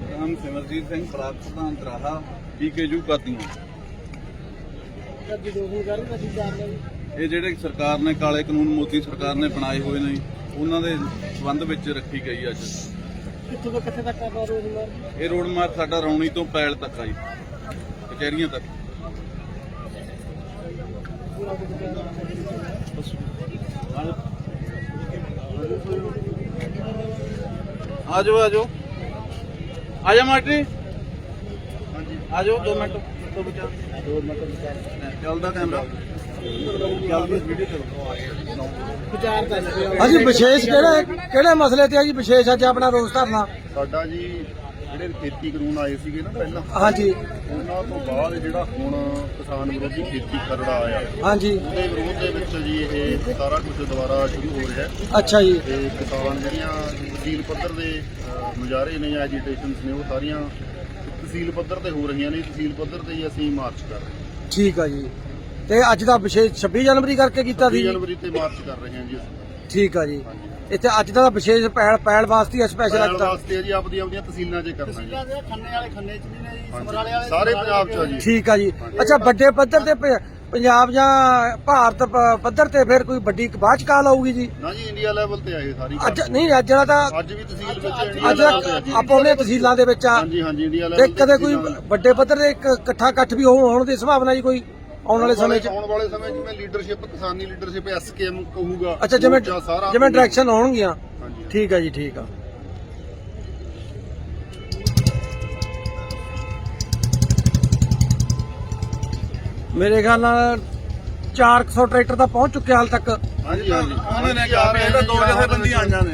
ਨਾਮ ਸਿਮਰਜੀਤ ਸਿੰਘ ਬਲਾਕ ਪ੍ਰਧਾਨ ਤਰਾਹਾ ਪੀਕੇਯੂ ਕਾਦੀਆਂ। ਇਹ ਜਿਹੜੇ ਸਰਕਾਰ ਨੇ ਕਾਲੇ ਕਾਨੂੰਨ ਮੋਦੀ ਸਰਕਾਰ ਨੇ ਬਣਾਏ ਹੋਏ ਨੇ ਉਹਨਾਂ ਦੇ ਸੰਬੰਧ ਵਿੱਚ ਰੱਖੀ ਗਈ ਅੱਜ। ਕਿੱਥੋਂ ਤੋਂ ਕਿੱਥੇ ਤੱਕ ਮਾਰ ਇਹ ਰੋਡ ਮਾਰਚ ਸਾਡਾ ਰੌਣੀ ਤੋਂ ਪੈਲ ਤੱਕ ਆ ਜੀ ਕਚਹਿਰੀਆਂ ਤੱਕ। ਪੂਰਾ ਕੁਝ ਆ ਜਾਓ ਆ ਜਾਓ ਆ ਜਾ। ਮਾਟਰੀ ਆ ਜਾਓ 2 ਮਿੰਟ ਤੋਂ ਬਚਾ। ਦੋ ਮਿੰਟ ਵਿਚਾਰ ਚੱਲਦਾ ਕੈਮਰਾ ਚੱਲਦੀ ਵੀਡੀਓ ਚਲੋ ਵਿਚਾਰ ਕਰ ਲਿਆ ਹਾਂਜੀ ਵਿਸ਼ੇਸ਼ ਕਿਹੜੇ ਕਿਹੜੇ ਮਸਲੇ ਤੇ ਆ ਜੀ? ਵਿਸ਼ੇਸ਼ ਅੱਜ ਆਪਣਾ ਰੋਸ ਧਰਨਾ। ਸਾਡਾ ਜੀ ਜਿਹੜੇ ਖੇਤੀ ਕਾਨੂੰਨ ਆਏ ਸੀਗੇ ਨਾ ਪਹਿਲਾਂ ਹਾਂਜੀ। ਉਹਨਾਂ ਤੋਂ ਬਾਅਦ ਜਿਹੜਾ ਹੁਣ ਕਿਸਾਨ ਵਿਰੋਧੀ ਖੇਤੀ ਖਰੜਾ ਆਇਆ ਹਾਂਜੀ। ਉਹਦੇ ਵਿਰੋਧ ਦੇ ਵਿੱਚ ਜੀ ਇਹ ਸਾਰਾ ਕੁਝ ਦੁਬਾਰਾ ਸ਼ੁਰੂ ਹੋ ਰਿਹਾ ਹੈ। ਅੱਛਾ ਜੀ। ਤੇ ਕਿਸਾਨ ਜਿਹੜੀਆਂ ਤਹਿਸੀਲ ਪੱਧਰ ਦੇ ਮੁਜ਼ਾਹਰੇ ਨੇ ਜਾਂ ਐਜੀਟੇਸ਼ਨਸ ਨੇ ਉਹ ਸਾਰੀਆਂ ਤਹਿਸੀਲ ਪੱਧਰ ਤੇ ਹੋ ਰਹੀਆਂ ਨੇ। ਤਹਿਸੀਲ ਪੱਧਰ ਤੇ ਹੀ ਅਸੀਂ ਮਾਰਚ ਕਰ ਰਹੇ ਹਾਂ। ਠੀਕ ਆ ਜੀ। ਤੇ ਅੱਜ ਦਾ ਵਿਸ਼ੇਸ਼ 26 ਜਨਵਰੀ ਕਰਕੇ ਕੀਤਾ 30 ਸੀ? ਜਨਵਰੀ ਤੇ ਮਾਰਚ ਕਰ ਰਹੇ ਹਾਂ ਜੀ ਅਸੀਂ। ਠੀਕ ਆ ਜੀ। ਇੱਥੇ ਅੱਜ ਦਾ ਵਿਸ਼ੇਸ਼ ਪਹਿਲ ਪਹਿਲ ਵਾਸਤੇ ਸਪੈਸ਼ਲ ਅੱਜ ਦਾ ਵਾਸਤੇ ਜੀ ਆਪਦੀਆਂ ਆਪਦੀਆਂ ਤਹਿਸੀਲਾਂ 'ਚ ਕਰਨਾ ਜੀ। ਦੇ ਖੰਨੇ ਵਾਲੇ ਖੰਨੇ ਚ ਵੀ ਨੇ ਜੀ। ਸਮਰਾਲੇ ਵਾਲੇ ਸਾਰੇ ਪੰਜਾਬ 'ਚ ਆ ਜੀ। ਠੀਕ ਆ ਜੀ। ਅੱਛਾ ਵੱਡੇ ਪੱਧਰ ਤੇ ਪ- ਪੰਜਾਬ ਜਾਂ ਭਾਰਤ ਪ- ਪੱਧਰ ਤੇ ਫਿਰ ਕੋਈ ਵੱਡੀ ਬਾਅਦ ਚ ਕਾਲ ਆਊਗੀ ਜੀ? ਨਾ ਜੀ ਇੰਡੀਆ ਲੈਵਲ ਤੇ ਆਏ ਸਾਰੀ ਅੱਜ ਨਹੀਂ ਅੱਜ ਦਾ ਤਾਂ ਅੱਜ ਵੀ ਤਹਿਸੀਲ ਵਿੱਚ ਇੰਡੀਆ ਅੱਜ ਲੈਵਲ ਤੇ ਆ ਜੀ। ਆਪੋ ਆਪਣੇ ਤਹਿਸੀਲਾਂ ਦੇ ਵਿੱਚ ਆ। ਹਾਂਜੀ ਹਾਂਜੀ ਇੰਡੀਆ ਤੇ ਲੈਵਲ ਕਦੇ ਕੋਈ ਵੱਡੇ ਪੱਧਰ ਤੇ ਇੱਕ ਇਕੱਠਾ ਇਕੱਠ ਵੀ ਹੋਣ ਦੀ ਸੰਭਾਵਨਾ ਜੀ ਕੋਈ? ਆਉਣ ਵਾਲੇ ਸਮੇਂ 'ਚ? ਆਉਣ ਵਾਲੇ ਸਮੇਂ 'ਚ ਮੈਂ ਲੀਡਰਸ਼ਿਪ ਕਿਸਾਨੀ ਲੀਡਰਸ਼ਿਪ ਐਸਕੇਐਮ ਕਹੂਗਾ। ਅੱਛਾ ਜਿਵੇਂ ਮੋਰਚਾ ਸਾਰਾ ਜਿਵੇਂ ਡਾਇਰੈਕਸ਼ਨ ਹੋਣਗੀਆਂ ਹਾਂਜੀ ਠੀਕ ਹੈ ਜੀ ਠੀਕ ਆ। ਮੇਰੇ ਖਿਆਲ ਨਾਲ 400 ਟਰੈਕਟਰ ਤਾਂ ਪਹੁੰਚ ਚੁੱਕੇ ਹਾਲ ਤੱਕ। ਹਾਂਜੀ ਹਾਂਜੀ। ਉਹਨਾਂ ਨੇ ਕਿਹਾ ਵੀ ਇਹਦਾ ਦੋ ਜਥੇਬੰਦੀਆਂ ਆਈਆਂ ਨੇ।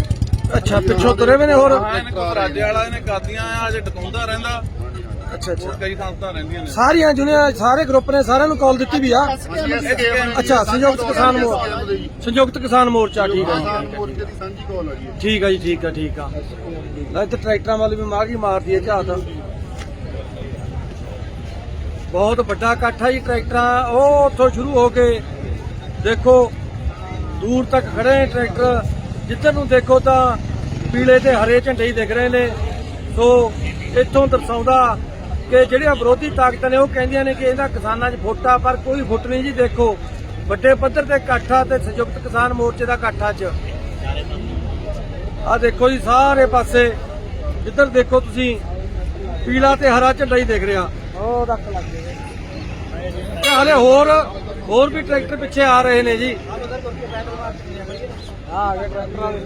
ਅੱਛਾ ਪਿੱਛੋਂ ਤੁਰੇ ਵੀ ਨੇ ਹੋਰ? ਹਾਂ ਇਹਨੇ ਘਬਰਾਜੇ ਵਾਲਾ ਇਹਨੇ ਕਾਦੀਆਂ ਆ ਅਜੇ ਟਕਾਉਂਦਾ ਰਹਿੰਦਾ। ਅੱਛਾ ਅੱਛਾ। ਹੋਰ ਕਈ ਸੰਸਥਾ ਰਹਿੰਦੀਆਂ ਨੇ। ਸਾਰੀਆਂ ਜੁਨੀਆਂ ਸਾਰੇ ਗਰੁੱਪ ਨੇ ਸਾਰਿਆਂ ਨੂੰ ਕਾਲ ਦਿੱਤੀ ਵੀ ਆ। ਅੱਛਾ, ਸੰਯੁਕਤ ਕਿਸਾਨ ਮੋਰਚਾ। ਸੰਯੁਕਤ ਕਿਸਾਨ ਮੋਰਚਾ ਠੀਕ ਹੈ ਕਿਸਾਨ ਮੋਰਚੇ ਦੀ ਸਾਂਝੀ ਕਾਲ ਆ ਜੀ। ਇਹ। ਠੀਕ ਹੈ ਜੀ ਠੀਕ ਹੈ ਠੀਕ ਆ। ਲੈ ਇੱਥੇ ਟਰੈਕਟਰਾਂ ਵਾਲੀ ਵੀ ਮਾਰੀ ਮਾਰਦੀ ਹੈ ਝਾਤ। ਬਹੁਤ ਵੱਡਾ ਇਕੱਠ ਹੈ ਜੀ ਟਰੈਕਟਰਾਂ। ਉਹ ਉੱਥੋਂ ਸ਼ੁਰੂ ਹੋ ਕੇ ਦੇਖੋ ਦੂਰ ਤੱਕ ਖੜੇ ਨੇ ਟਰੈਕਟਰ। ਜਿੱਧਰ ਨੂੰ ਦੇਖੋ ਤਾਂ ਪੀਲੇ ਤੇ ਹਰੇ ਝੰਡੇ ਹੀ ਦਿਖ ਰਹੇ ਨੇ। ਸੋ ਇੱਥੋਂ ਦਰਸਾਉਂਦਾ ਕਿ ਜਿਹੜੀਆਂ ਵਿਰੋਧੀ ਤਾਕਤਾਂ ਨੇ ਉਹ ਕਹਿੰਦੀਆਂ ਨੇ ਕਿ ਇਹਦਾ ਕਿਸਾਨਾਂ 'ਚ ਫੁੱਟ ਪਰ ਕੋਈ ਫੁੱਟ ਨਹੀਂ ਜੀ ਦੇਖੋ। ਵੱਡੇ ਪੱਧਰ ਤੇ ਇਕੱਠ ਤੇ ਸੰਯੁਕਤ ਕਿਸਾਨ ਮੋਰਚੇ ਦਾ ਇਕੱਠ 'ਚ। ਆ ਦੇਖੋ ਜੀ ਸਾਰੇ ਪਾਸੇ। ਜਿੱਧਰ ਦੇਖੋ ਤੁਸੀਂ ਪੀਲਾ ਤੇ ਹਰਾ ਝੰਡਾ ਹੀ ਦਿਖ ਰਿਹਾ। ਉਹ ਰੱਖ ਲੱਗ ਤੇ ਹਲੇ ਹੋਰ ਹੋਰ ਵੀ ਟਰੈਕਟਰ ਪਿੱਛੇ ਆ ਰਹੇ ਨੇ ਜੀ। ਆ ਆ ਗਏ ਟਰੈਕਟਰ